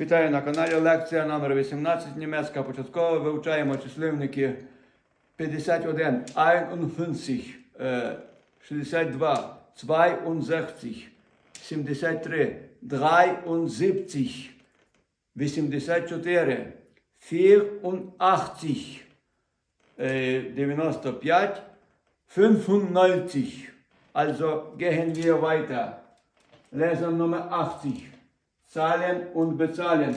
Вітаю на каналі Лекція номер 18 німецька початкова. Вивчаємо числівники 51, 51, е, 62, 62, 73, 73, 84, 84, äh, 95, 95. Also gehen wir weiter. Lesson Nummer 80. Und bezahlen.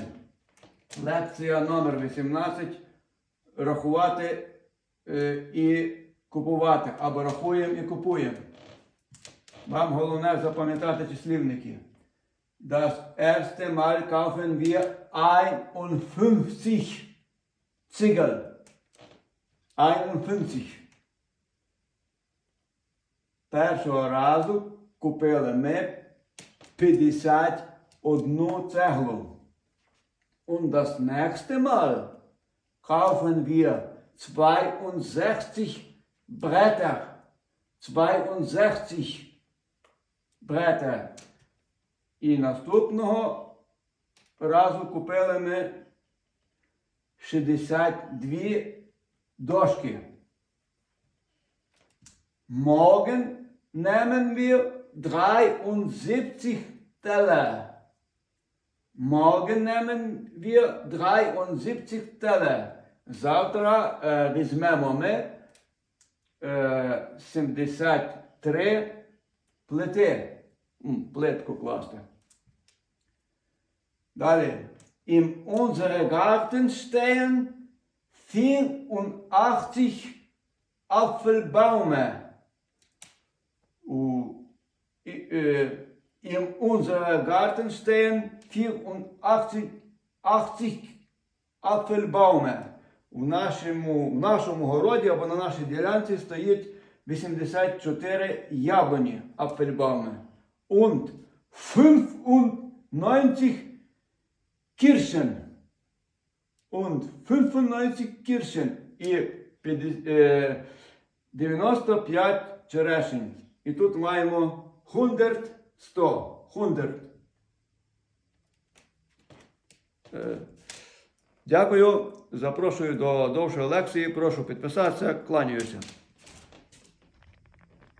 Лекція номер 18. Рахувати е, і купувати. Або рахуємо і купуємо. Вам головне запам'ятати числівники. Das erste Mal kaufen wir 51 Ziegel. 51. Першого разу купили ми 51 цеглу. Und das nächste Mal kaufen wir 62 Bretter. 62 Bretter. І наступного разу купили ми 62 дошки. Morgen nehmen wir 73 Teller. Morgen nehmen wir 73 Teller. Завтра е, візьмемо ми е, 73 плити. М, Плитку класти. Далі. In unserem Garten stehen 84 Apfelbäume. У, і, е, in unserem Garten stehen 84 80 Apfelbäume. У нашому, в нашому городі або на нашій ділянці стоїть 84 яблуні Apfelbäume. Und 95 Kirschen. Und 95 Kirschen. І 50, е, 95 черешень. І тут маємо 100, 100, 100. Е, Дякую. Запрошую до довшої лекції. Прошу підписатися. Кланяюся.